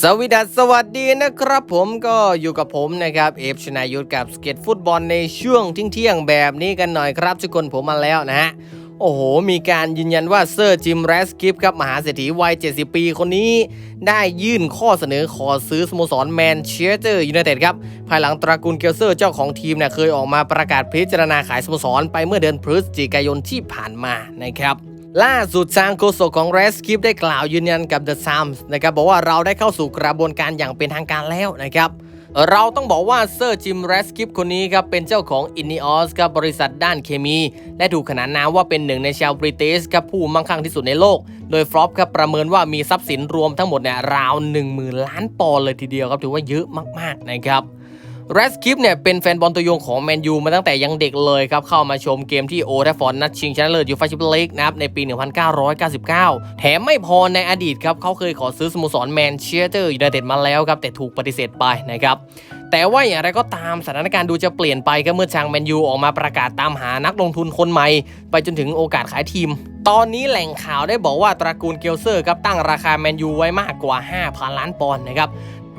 สวัสดีสวัสดีนะครับผมก็อยู่กับผมนะครับเอฟชนายุทธกับสเก็ตฟุตบอลในช่วงเที่ยงแบบนี้กันหน่อยครับทุกคนผมมาแล้วนะฮะโอ้โห มีการยืนยันว่าเซอร์จิมแรสกิฟครับมหาเศรษฐีวัย 70 ปีคนนี้ ได้ยื่นข้อเสนอขอซื้อสโมสรแมนเชสเตอร์ยูไนเต็ดครับ ภายหลังตระกูลเกลเซอร์เจ้าของทีมเนี่ยเคยออกมาประกาศพิจารณาขายสโมสรไปเมื่อเดือนพฤศจิกายนที่ผ่านมานะครับ ล่าสุดทางโฆษกของ r e s c ิ p ได้กล่าวยืนยันกับ The Times นะครับบอกว่าเราได้เข้าสู่กระบวนการอย่างเป็นทางการแล้วนะครับเราต้องบอกว่าเซอร์จิม r e s c ิ p คนนี้ครับเป็นเจ้าของ i n e o s ครับบริษัทด้านเคมี และถูกขนานนามว่าเป็นหนึ่งในชาวบริเตสครับผู้มั่งคั่งที่สุดในโลก โดยฟรอปครับประเมินว่ามีทรัพย์สินรวมทั้งหมดเนี่ยราว 10,000 ล้านปอนด์เลยทีเดียวครับถือว่าเยอะมากๆนะครับ แรสคิปเนี่ยเป็นแฟนบอลตัวยงของแมนยูมาตั้งแต่ยังเด็กเลยครับ เข้ามาชมเกมที่โอแทฟอร์ดนัดชิงชนะเลิศยูฟ่าแชมเปี้ยนลีกนะครับในปี 1999 แถมไม่พอในอดีตครับ เขาเคยขอซื้อสโมสรแมนเชสเตอร์ยูไนเต็ดมาแล้วครับ แต่ถูกปฏิเสธไปนะครับแต่ว่าอย่างไรก็ตามสถานการณ์ดูจะเปลี่ยนไปก็เมื่อทางแมนยูออกมาประกาศตามหานักลงทุนคนใหม่ ไปจนถึงโอกาสขายทีม ตอนนี้แหล่งข่าวได้บอกว่าตระกูลเกลเซอร์ครับตั้งราคาแมนยูไว้มากกว่า 5,000 ล้านปอนด์นะครับ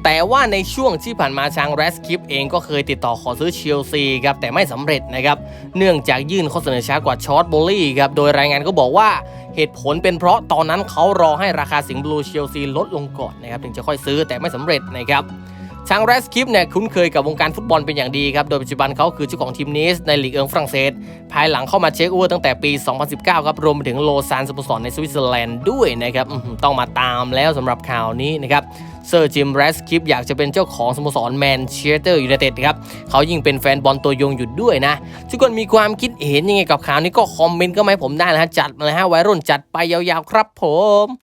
แต่ว่าในช่วงที่ผ่านมาทางแรสคิปเองก็เคยติดต่อขอซื้อเชลซีครับแต่ไม่สำเร็จนะครับเนื่องจากยื่นข้อเสนอช้ากว่าชอตโบลี่ครับโดยรายงานก็บอกว่าเหตุผลเป็นเพราะตอนนั้นเขารอให้ราคาสิงห์บลูเชลซีลดลงก่อนนะครับถึงจะค่อยซื้อแต่ไม่สำเร็จนะครับทางแรสคิปเนี่ยคุ้นเคยกับวงการฟุตบอลเป็นอย่างดีครับ โดยปัจจุบันเขาคือเจ้าของทีมนิสในลีกเอิงฝรั่งเศส ภายหลังเข้ามาเช็คอว์ตั้งแต่ปี 2019 ครับ รวมไปถึงโลซานสโมสรในสวิตเซอร์แลนด์ด้วยนะครับต้องมาตามแล้วสำหรับข่าวนี้นะครับ เซอร์จิมแรสคิปอยากจะเป็นเจ้าของสโมสรแมนเชสเตอร์ยูไนเต็ดครับเขายิ่งเป็นแฟนบอลตัวยงอยู่ด้วยนะ ทุกคนมีความคิดเห็นยังไงกับข่าวนี้ก็คอมเมนต์ก็มาให้ผมได้นะฮะจัดมาเลยฮะวัยรุ่นจัดไปยาวๆครับผม